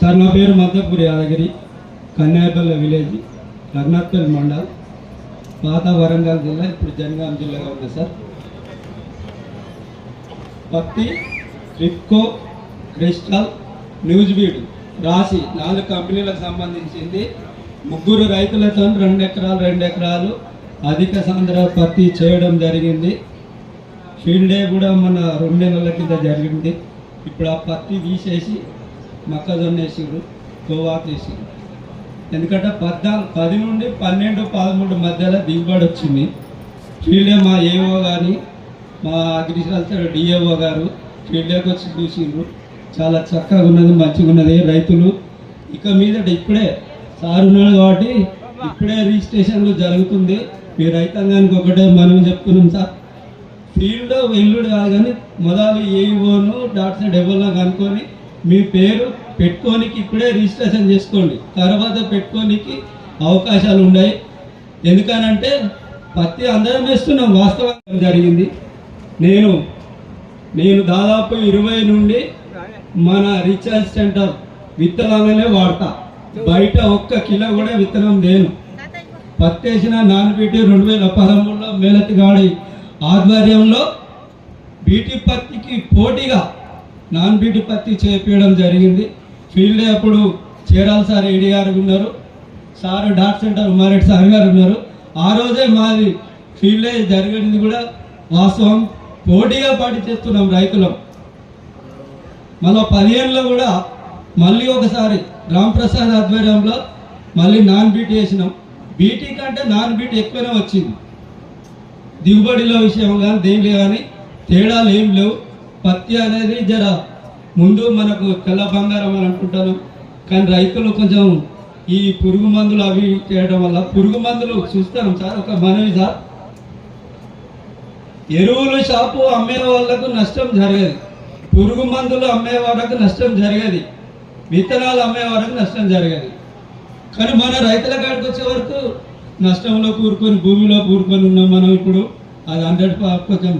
Sir నా పేరు Maddapuri Yadagiri Kanyapalli village Raghunathpalli mandal పాత వరంగల్ జిల్లా ఇప్పుడు జనగాం జిల్లాగా ఉంది సార్. పత్తి రిప్కో క్రిస్టల్ న్యూజ్ బీడ్ రాసి నాలుగు కంపెనీలకు సంబంధించింది. ముగ్గురు రైతులతో రెండు ఎకరాలు రెండు ఎకరాలు అధిక సాంద్ర పత్తి చేయడం జరిగింది. ఫీల్డ్ డే కూడా మన రెండు నెలల కింద జరిగింది. ఇప్పుడు ఆ పత్తి తీసేసి మొక్కజొన్న వేసిండ్రు గోవాకు వేసిర్రు ఎందుకంటే పద్నాలుగు పది నుండి పన్నెండు పదమూడు మధ్యలో దిగుబడి వచ్చింది. ఫీల్డ్ మా ఏఓ కానీ మా అగ్రికల్చర్ డిఏఓ గారు ఫీల్డేకి వచ్చి చూసిండ్రు. చాలా చక్కగా ఉన్నది మంచిగా ఉన్నది రైతులు. ఇక మీదట ఇప్పుడే సార్ ఉన్నాడు కాబట్టి ఇప్పుడే రిజిస్ట్రేషన్లు జరుగుతుంది. మీ రైతాంగానికి ఒకటే మనం చెప్తున్నాం సార్. ఫీల్డ్ ఎల్లుడు కాదు కానీ మొదలు ఏఈఓను డాక్టర్ ఎవరిలో కనుక్కొని మీ పేరు పెట్టుకోనికి ఇప్పుడే రిజిస్ట్రేషన్ చేసుకోండి. తర్వాత పెట్టుకోనికి అవకాశాలు ఉన్నాయి. ఎందుకనంటే పత్తి అందరం వేస్తున్నాం. వాస్తవంగా జరిగింది. నేను నేను దాదాపు ఇరవై నుండి మన రీఛార్జ్ సెంటర్ విత్తనాలనే వాడతా. బయట ఒక్క కిలో కూడా విత్తనం లేను. పత్తేసిన నానబెట్టి రెండు వేల పదమూడులో మేలతిగాడి ఆధ్వర్యంలో బీటీ పత్తికి పోటీగా నాన్ బీటీ పత్తి చేపించడం జరిగింది. ఫీల్డ్ అప్పుడు చీరాల సార్ ఏడి గారు ఉన్నారు. Sir dot centre Umareddy sir గారు ఉన్నారు. ఆ రోజే మాది ఫీల్డ్ జరిగింది కూడా. వాస్తవం పోటీగా పాటి చేస్తున్నాం రైతులం. మళ్ళీ పదిహేనులో కూడా మళ్ళీ ఒకసారి రాంప్రసాద్ ఆధ్వర్యంలో మళ్ళీ నాన్ బీటీ వేసినాం. బీటీ కంటే నాన్ బీటీ ఎక్కువనే వచ్చింది. దిగుబడిలో విషయం కానీ దేనిలో కానీ తేడాలు ఏం లేవు. పత్తి అనేది జర ముందు మనకు తెల్ల బంగారం అని అనుకుంటాను. కానీ రైతులు కొంచెం ఈ పురుగు మందులు అవి చేయడం వల్ల పురుగు మందులు చూస్తాను సార్ ఒక మనవి సార్. ఎరువులు షాపు అమ్మే వాళ్ళకు నష్టం జరగదు. పురుగు మందులు అమ్మే వాళ్ళకు నష్టం జరగదు. విత్తనాలు అమ్మే వాళ్ళకు నష్టం జరగదు. కానీ మన రైతుల కాడికి వచ్చే వరకు నష్టంలో కూరుకొని భూమిలో కూరుకొని ఉన్నాం మనం ఇప్పుడు. అది హండ్రెడ్ కొంచెం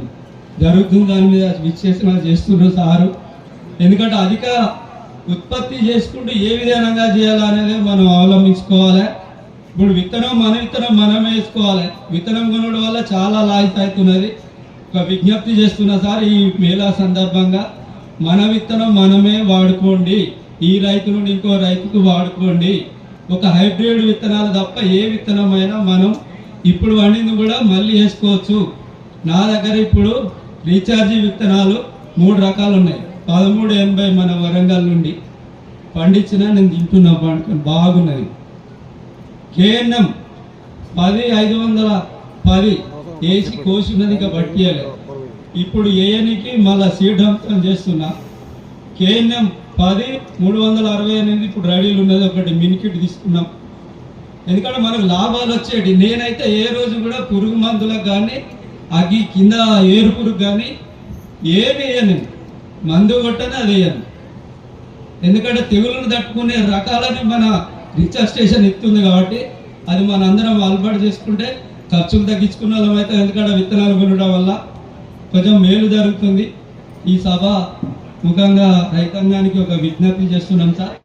జరుగుతుంది దాని మీద విశ్లేషణ చేస్తున్నారు సారు. ఎందుకంటే అధిక ఉత్పత్తి చేసుకుంటూ ఏ విధానంగా చేయాలనేది మనం అవలంబించుకోవాలి. ఇప్పుడు విత్తనం మన విత్తనం మనం వేసుకోవాలి. విత్తనం కొనడం వల్ల చాలా లాయితీ అవుతున్నది. ఒక విజ్ఞప్తి చేస్తున్నా సార్ ఈ మేళా సందర్భంగా. మన విత్తనం మనమే వాడుకోండి. ఈ రైతు నుండి ఇంకో రైతుకు వాడుకోండి. ఒక హైబ్రిడ్ విత్తనాలు తప్ప ఏ విత్తనమైనా మనం ఇప్పుడు వండింది కూడా మళ్ళీ వేసుకోవచ్చు. నా దగ్గర ఇప్పుడు రీఛార్జీ విత్తనాలు మూడు రకాలు ఉన్నాయి పదమూడు ఎనభై మన వరంగల్ నుండి. పండించిన నేను తింటున్నా పండుకొని బాగున్నది. కేఎన్ఎం పది ఐదు వందల పది వేసి కోసినది ఇంకా పట్టియాలి ఇప్పుడు ఏఎన్కి మళ్ళీ సీడ్ అంతం చేస్తున్నా. కేఎన్ఎం పది మూడు వందల అరవై ఎనిమిది ఇప్పుడు రెడీలు ఉన్నది. ఒకటి మినికిట్ తీసుకున్నాం. ఎందుకంటే మనకు లాభాలు వచ్చేటి. నేనైతే ఏ రోజు కూడా పురుగు మందులకు కానీ అగ్గి కింద ఏరుపురు కానీ ఏమి వేయను. మందు కొట్టని అది వేయను. ఎందుకంటే తెగులను తట్టుకునే రకాలని మన రీఛార్జ్ స్టేషన్ ఇస్తుంది కాబట్టి అది మన అందరం అలవాటు చేసుకుంటే ఖర్చులు తగ్గించుకున్న వాళ్ళం అయితే ఎందుకంటే విత్తనాలు కొనడం వల్ల కొంచెం మేలు జరుగుతుంది. ఈ సభ ముఖంగా రైతాంగానికి ఒక విజ్ఞప్తి చేస్తున్నాం సార్.